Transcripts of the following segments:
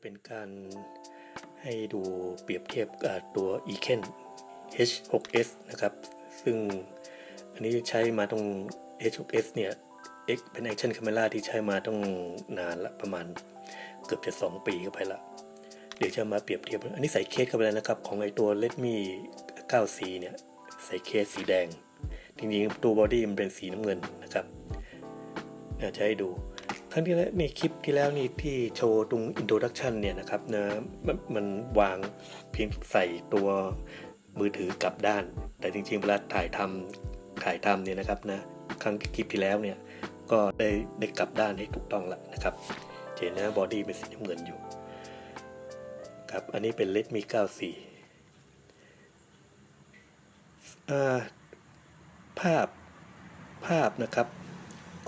เป็นการให้ดูเปรียบเทียบกับตัว e c a n H6s นะครับ ซึ่งอันนี้ใช้มาตรง H6s เนี่ย X เป็น Action Camera ที่ใช้มาต้องนานละประมาณเกือบจะ 2 ปีเข้าไปละ เดี๋ยวจะมาเปรียบเทียบ อันนี้ใส่เคสเข้าไปแล้วนะครับ ของไอตัว Redmi 9C เนี่ย ใส่เคสสีแดง จริงๆตัวบอดี้มันเป็นสีน้ำเงินนะครับเดี๋ยวจะให้ดู ครั้งที่แล้วในคลิปที่แล้วนี่ที่โชว์ตรง introduction เนี่ยนะครับนะมันมันวางเพียงใส่ตัวมือถือกลับด้าน แต่จริงๆเวลาถ่ายทำถ่ายทำเนี่ยนะครับนะครั้งคลิปที่แล้วเนี่ยก็ได้ได้กลับด้านให้ถูกต้องแล้วนะครับเจนนะบอดี้เป็นสีน้ำเงินอยู่ครับอันนี้เป็น Redmi 9C อ่าภาพภาพนะครับ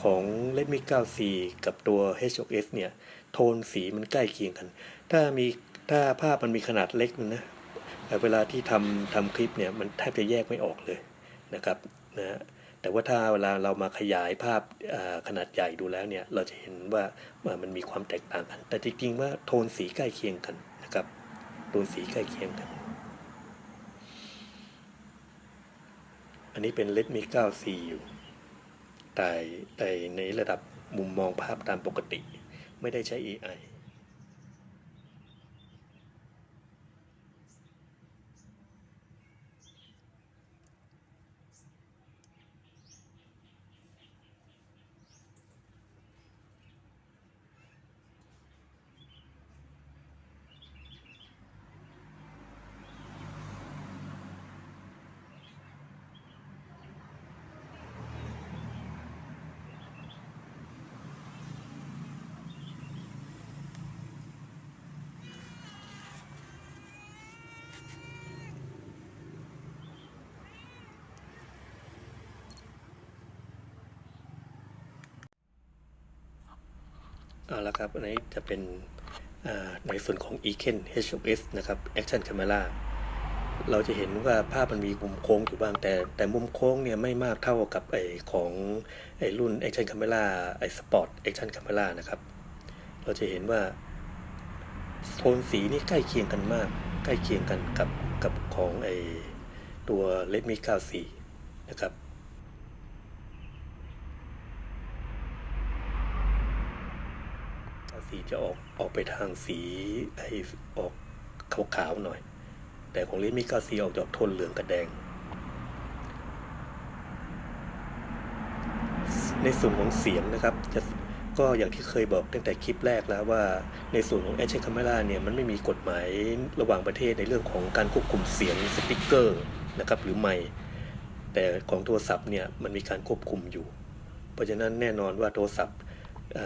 ของ Redmi 9C กับตัว H6s เนี่ย โทนสีมันใกล้เคียงกัน ถ้ามีถ้าภาพมันมีขนาดเล็กนะแต่เวลาที่ทำทำคลิปเนี่ย มันแทบจะแยกไม่ออกเลยนะครับนะแต่ว่าถ้าเวลาเรามาขยายภาพขนาดใหญ่ดูแล้วเนี่ย เราจะเห็นว่าว่ามันมีความแตกต่างกัน แต่จริงๆว่าโทนสีใกล้เคียงกันนะครับโทนสีใกล้เคียงกัน อันนี้เป็น Redmi 9C อยู่ แต่แต่ในระดับมุมมองภาพตามปกติ ไม่ได้ใช้ AI เอาละครับ อันนี้จะเป็นในส่วนของ e c a n H6s นะครับ Action Camera เราจะเห็นว่าภาพมันมีมุมโค้งอยู่บ้างแต่ แต่มุมโค้งเนี่ยไม่มากเท่ากับไอของไอรุ่น Action Camera ไอ Sport Action Camera นะครับ เราจะเห็นว่าโทนสีนี่ใกล้เคียงกันมาก ใกล้เคียงกันกับกับของไอตัว Redmi 9C นะครับ สี จะออกออกไปทางสีไอออกขาวๆหน่อย แต่ของลิมิกาสีออกจากโทนเหลืองกับแดง ในส่วนของเสียงนะครับจะก็อย่างที่เคยบอกตั้งแต่คลิปแรกแล้วว่าในส่วนของ a c t i o n Camera เนี่ยมันไม่มีกฎหมายระหว่างประเทศในเรื่องของการควบคุมเสียงสปีกเกอร์นะครับหรือไมค์แต่ของโทรศัพท์เนี่ยมันมีการควบคุมอยู่ เพราะฉะนั้นแน่นอนว่าโทรศัพท์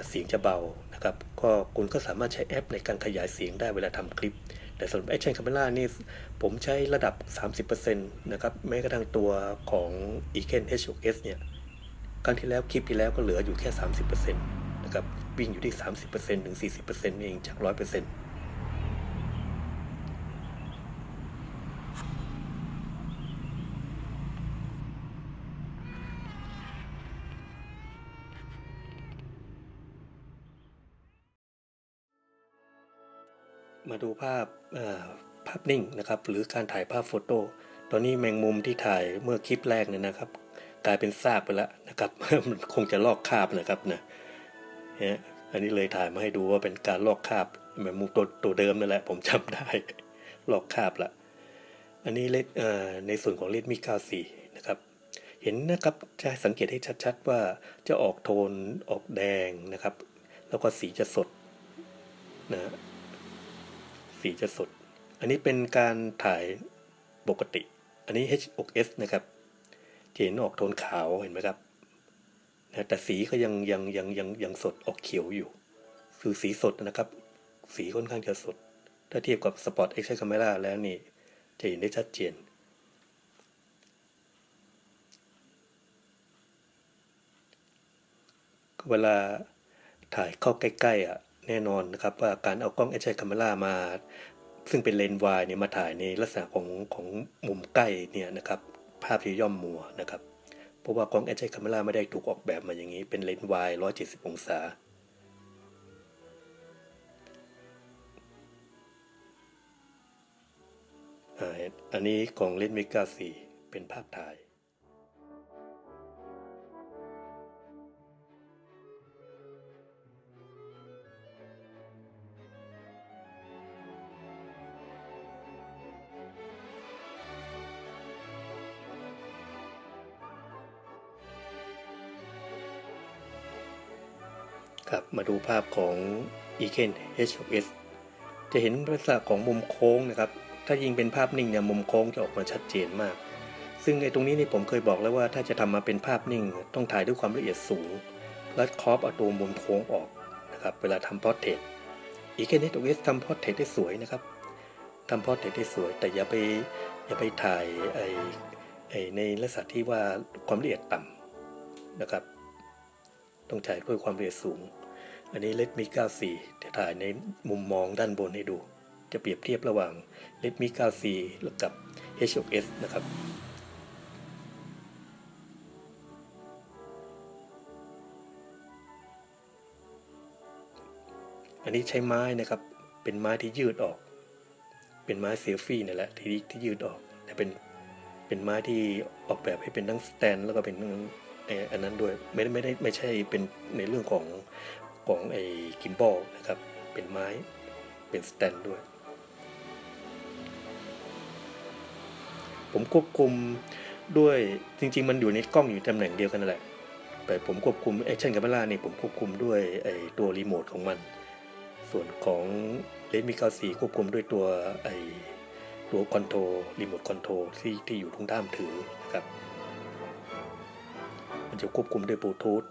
เสียงจะเบานะครับก็คุณก็สามารถใช้แอปในการขยายเสียงได้เวลาทำคลิป แต่สำหรับ Action Camera นี่ผมใช้ระดับ 30%นะครับแม้กระทั่งตัวของ e c a n H6s เนี่ยครั้งที่แล้วคลิปที่แล้วก็เหลืออยู่แค่ 30%นะครับวิ่งอยู่ที่ 30%ถึง 40%เองจาก 100% ภาพภาพนิ่งนะครับ หรือการถ่ายภาพโฟโต้ตอนนี้แมงมุมที่ถ่ายเมื่อคลิปแรกเนี่ยนะครับ กลายเป็นซากไปแล้วนะครับ มันคงจะลอกคาบนะครับนะเนี่ยอันนี้เลยถ่ายมาให้ดูว่าเป็นการลอกคาบแมงมุมตัวตัวเดิมนั่นแหละ ผมจำได้ ลอกคาบละอันนี้เลดในส่วนของเลดมี94นะครับเห็นนะครับจะสังเกตให้ชัด ๆ ว่าจะออกโทนออกแดงนะครับ แล้วก็สีจะสดนะ สีจะสด อันนี้เป็นการถ่ายปกติ อันนี้ H6s นะครับจะเห็นออกโทนขาวเห็นไหมครับนะแต่สีก็ยังยังยังยังยังสดออกเขียวอยู่ คือสีสดนะครับ สีค่อนข้างจะสด ถ้าเทียบกับ Spot Action Camera แล้วนี่ จะเห็นได้ชัดเจน เวลาถ่ายเข้าใกล้ ๆ อะ แน่นอนนะครับว่าการเอากล้อง action camera มา ซึ่งเป็นเลนส์วายเนี่ยมาถ่ายในลักษณะของของมุมใกล้เนี่ยนะครับภาพที่ย่อมมัวนะครับ เพราะว่ากล้อง action camera ไม่ได้ถูกออกแบบมาอย่างนี้เป็นเลนส์วาย170 องศาอันนี้ของเลนส์เมกาสีเป็นภาพถ่าย ครับมาดูภาพของ e k e n H6s จะเห็นลักษณะของมุมโค้งนะครับ ถ้ายิงเป็นภาพนิ่งเนี่ยมุมโค้งจะออกมาชัดเจนมาก ซึ่งในตรงนี้นี่ผมเคยบอกแล้วว่าถ้าจะทำมาเป็นภาพนิ่ง ต้องถ่ายด้วยความละเอียดสูง และครอปเอาตัวมุมโค้งออกนะครับ เวลาทำพอร์เทรต e k e n H6s ทำพอร์เทรตได้สวยนะครับทำพอร์เทรตได้สวย แต่อย่าไปอย่าไปถ่ายไอไอในลักษณะที่ว่าความละเอียดต่ำนะครับ ต้องถ่ายด้วยความละเอียดสูง อันนี้เลดมี94จะถ่ายในมุมมองด้านบนให้ดู จะเปรียบเทียบระหว่างเลดมี94กับ H6s นะครับอันนี้ใช้ไม้นะครับ เป็นไม้ที่ยืดออก เป็นไม้เซลฟี่นี่แหละที่ที่ยืดออก แต่เป็น เป็นไม้ที่ออกแบบให้เป็นทั้งสแตนแล้วก็เป็นอันนั้นด้วย ไม่ได้ไม่ได้ไม่ใช่เป็นในเรื่องของ ของไอ้กิมบอลนะครับ เป็นไม้ เป็นสแตนด้วย ผมควบคุมด้วยจริง ๆ มันอยู่ในกล้องอยู่ตำแหน่งเดียวกันนั่นแหละ แต่ผมควบคุมแอคชั่น a า e ล่านี่ยผมควบคุมด้วยไอ้ตัวรีโมทของมัน ส่วนของเลนส์มีเกาสีควบคุมด้วยตัวไอ้ตัวคอนโทรรีโมทคอนโทรที่ที่อยู่ตรงด้ามถือนะครับ มันจะควบคุมด้วยบลูทูธ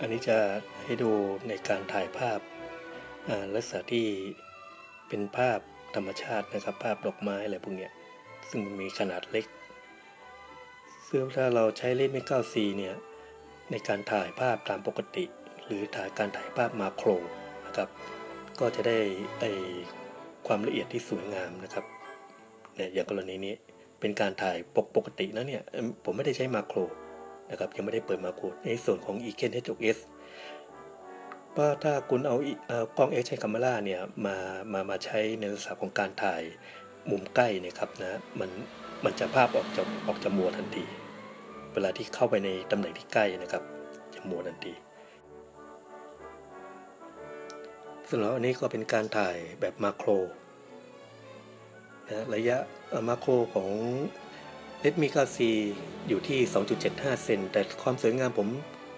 อันนี้จะให้ดูในการถ่ายภาพอ่าลักษณะที่เป็นภาพธรรมชาตินะครับ ภาพดอกไม้อะไรพวกเนี้ยซึ่งมันมีขนาดเล็กซึ่งถ้าเราใช้เลนส์ไม่ 9 c เนี่ยในการถ่ายภาพตามปกติ หรือถ่ายการถ่ายภาพมาโครนะครับ ก็จะได้ไอความละเอียดที่สวยงามนะครับเนี่ยอย่างกรณีนี้เป็นการถ่ายปกปกตินะเนี่ยผมไม่ได้ใช้มาโคร นะครับยังไม่ได้เปิดมาโคดในส่วนของ e k e n H6s ว่าถ้าคุณเอาอีเอ่อกล้อง H ใช้คาเมล่าเนี่ยมามามาใช้ในลักษณะของการถ่ายมุมใกล้นี่ยครับนะมันมันจะภาพออกจะออกจะมัวทันที เวลาที่เข้าไปในตำแหน่งที่ใกล้นะครับจะมัวทันทีสำหรับอันนี้ก็เป็นการถ่ายแบบมาโครนะระยะมาโครของ เลดมีกาซีอยู่ที่ 2.75 เซนแต่ความสวยงามผม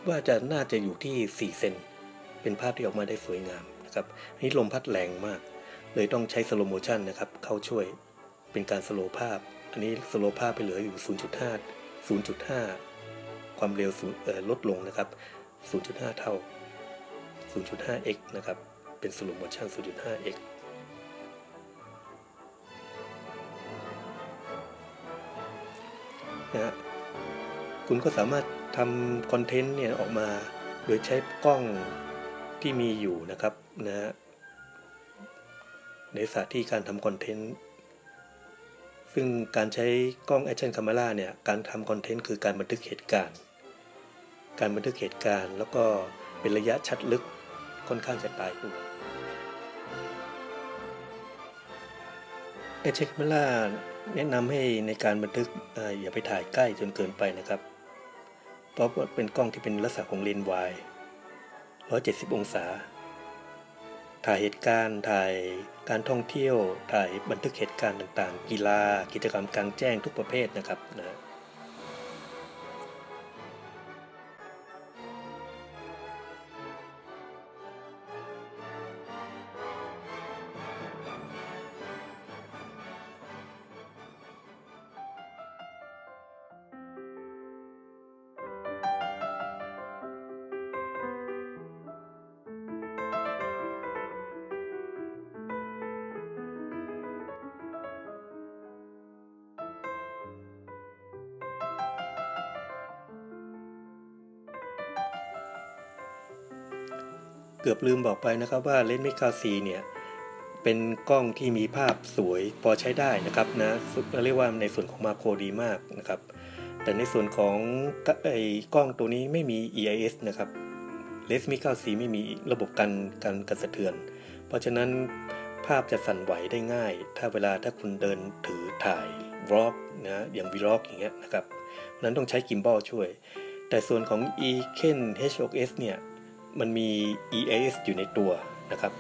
ว่าจะน่าจะอยู่ที่ 4 เซนเป็นภาพที่ออกมาได้สวยงามนะครับอันนี้ลมพัดแรงมาก เลยต้องใช้สโลโมชันนะครับเข้าช่วยเป็นการสโลภาพ อันนี้สโลภาพไปเหลืออยู่ 0.5 0.5 ความเร็วลดลงนะครับ 0.5 เท่า 0.5x นะครับ เป็นสโลโมชัน 0.5x นะคุณก็สามารถทำคอนเทนต์เนี่ยออกมา โดยใช้กล้องที่มีอยู่นะครับนะฮะในสถานที่การทำคอนเทนต์ซึ่งการใช้กล้อง Action Camera เนี่ยการทำคอนเทนต์คือการบันทึกเหตุการณ์ การบันทึกเหตุการณ์แล้วก็เป็นระยะชัดลึกค่อนข้างจะตายตัวเอเชคเมล่า แนะนำให้ในการบันทึกเอ่ออย่าไปถ่ายใกล้จนเกินไปนะครับ เพราะว่าเป็นกล้องที่เป็นลักษณะของเลนส์วาย 170 องศา ถ่ายเหตุการณ์ ถ่ายการท่องเที่ยว ถ่ายบันทึกเหตุการณ์ต่างๆ กีฬา กิจกรรมกลางแจ้งทุกประเภทนะครับนะ เกือบลืมบอกไปนะครับว่าเลนส์มิกาซีเนี่ยเป็นกล้องที่มีภาพสวยพอใช้ได้นะครับนะสุดเรียกว่าในส่วนของมาโครดีมากนะครับ แต่ในส่วนของไอ้กล้องตัวนี้ไม่มี EIS นะครับเลสมิกาซีไม่มีระบบกันการกระสะเทือน เพราะฉะนั้นภาพจะสั่นไหวได้ง่าย ถ้าเวลาถ้าคุณเดินถือถ่ายวล็อกนะอย่างวีล็อกอย่างเงี้ยนะครับฉะนั้นต้องใช้กิมบอลช่วย แต่ส่วนของ e k e n H6s เนี่ย มันมี EIS อยู่ในตัวนะครับ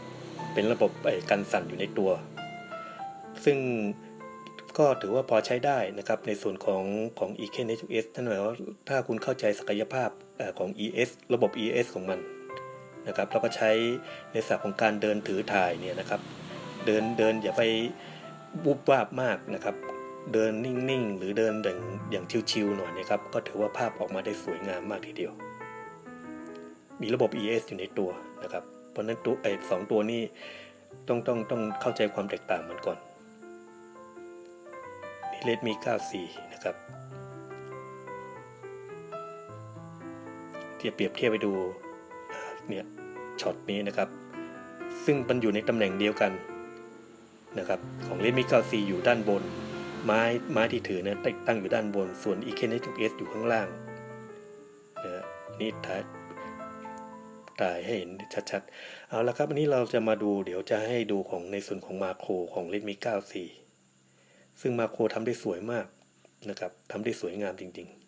เป็นระบบกันสั่นอยู่ในตัว ซึ่งก็ถือว่าพอใช้ได้นะครับ ในส่วนของของ e k n h s นั่นหมายว่าถ้าคุณเข้าใจศักยภาพของ ES ระบบ ES ของมันนะครับแล้วก็ใช้ในศัพท์ของการเดินถือถ่ายเนี่ยนะครับ เดินเดินอย่าไปบุบวาบมากนะครับ เดินนิ่งๆ หรือเดินอย่างอย่างชิวๆหน่อยนะครับ ก็ถือว่าภาพออกมาได้สวยงามมากทีเดียว มีระบบ ES อยู่ในตัวนะครับ เพราะนั้นตัวไอ้สองตัวนี้ต้องต้องต้องเข้าใจความแตกต่างมันก่อนนี่เลดมี 94 นะครับที่เปรียบเทียบไปดูเนี่ยช็อตนี้นะครับ ซึ่งมันอยู่ในตำแหน่งเดียวกันนะครับของเลดมี94 อยู่ด้านบน ไม้ไม้ที่ถือนะตั้งตั้งอยู่ด้านบน ส่วน e k n h 6 s อยู่ข้างล่างนะฮะนี่ถ่าย ตายให้เห็นชัดๆ เอาละครับวันนี้เราจะมาดูเดี๋ยวจะให้ดูของในส่วนของมาโครของเลดมี94ซึ่งมาโครทำได้สวยมากนะครับทำได้สวยงามจริงๆ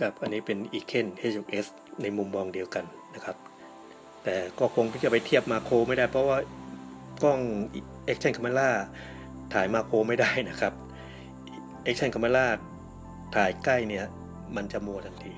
กับอันนี้เป็น e k e n H6s ในมุมมองเดียวกันนะครับ แต่ก็คงจะไปเทียบมาโครไม่ได้เพราะว่ากล้อง Action Camera ถ่ายมาโครไม่ได้นะครับ Action Camera ถ่ายใกล้เนี่ย มันจะมัวทันที